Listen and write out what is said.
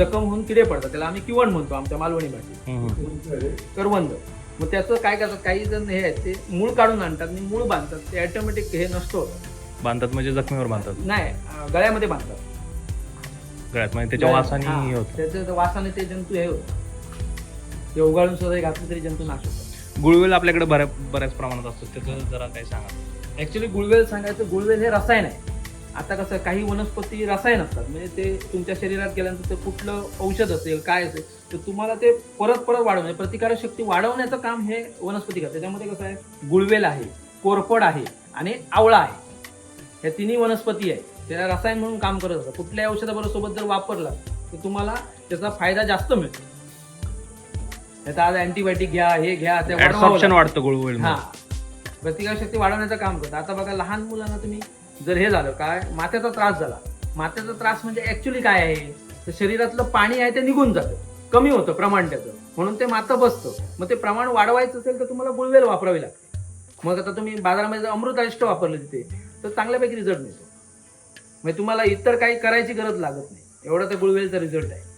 जखम होऊन किडे पडतात. त्याला आम्ही किवण म्हणतो आमच्या मालवणी भाषेत. करवंद. मग त्याचं काय करतात काही जण हे आहेत ते मूळ काढून आणतात आणि मूळ बांधतात. ते ऑटोमॅटिक हे नष्ट होतं बांधतात म्हणजे जखमीवर बांधतात. नाही अं, गळ्यामध्ये बांधतात. गळ्यात म्हणजे त्याच्या वासाने हा, हे होतं. त्याच्या वासाने ते जंतू हे होतं. ते उगाळून सुद्धा घातले तरी जंतू नाश होतात. गुळवेल आपल्याकडे बऱ्या बऱ्याच प्रमाणात असतो. त्याचं जरा काय सांगा. ऍक्च्युली गुळवेल सांगायचं गुळवेल हे रसायन आहे. आता कसं काही वनस्पती रसायन असतात. म्हणजे ते तुमच्या शरीरात गेल्यानंतर ते कुठलं औषध असेल काय असेल तर तुम्हाला ते परत परत वाढवणे प्रतिकारक शक्ती वाढवण्याचं काम हे वनस्पती करतात. त्याच्यामध्ये कसं आहे गुळवेल आहे कोरफड आहे आणि आवळा आहे. हे तिन्ही वनस्पती आहे. त्याला रसायन म्हणून काम करत असतात. कुठल्याही औषधाबरोबर सोबत जर वापरला तर तुम्हाला त्याचा फायदा जास्त मिळतो. त्याचा आज अँटीबायोटिक घ्या हे घ्या ते वाढवावं ऍब्सॉर्प्शन लागतं. वाढतं गुळवेल हा. प्रतिकार शक्ती वाढवण्याचं काम करतं आता बघा लहान मुलांना तुम्ही जर हे झालं काय? मात्याचा त्रास झाला. मात्याचा त्रास म्हणजे ऍक्च्युली काय आहे? तर शरीरातलं पाणी आहे ते निघून जातं. कमी होतं प्रमाण त्याचं. म्हणून ते मातं बसतं. मग ते प्रमाण वाढवायचं असेल तर तुम्हाला गुळवेल वापरावी लागते. मग आता तुम्ही बाजारामध्ये जर अमृताष्ट वापरले तिथे तर चांगल्यापैकी रिझल्ट मिळतो. म्हणजे तुम्हाला इतर काही करायची गरज लागत नाही. एवढा तर गुळवेलचा रिझल्ट आहे.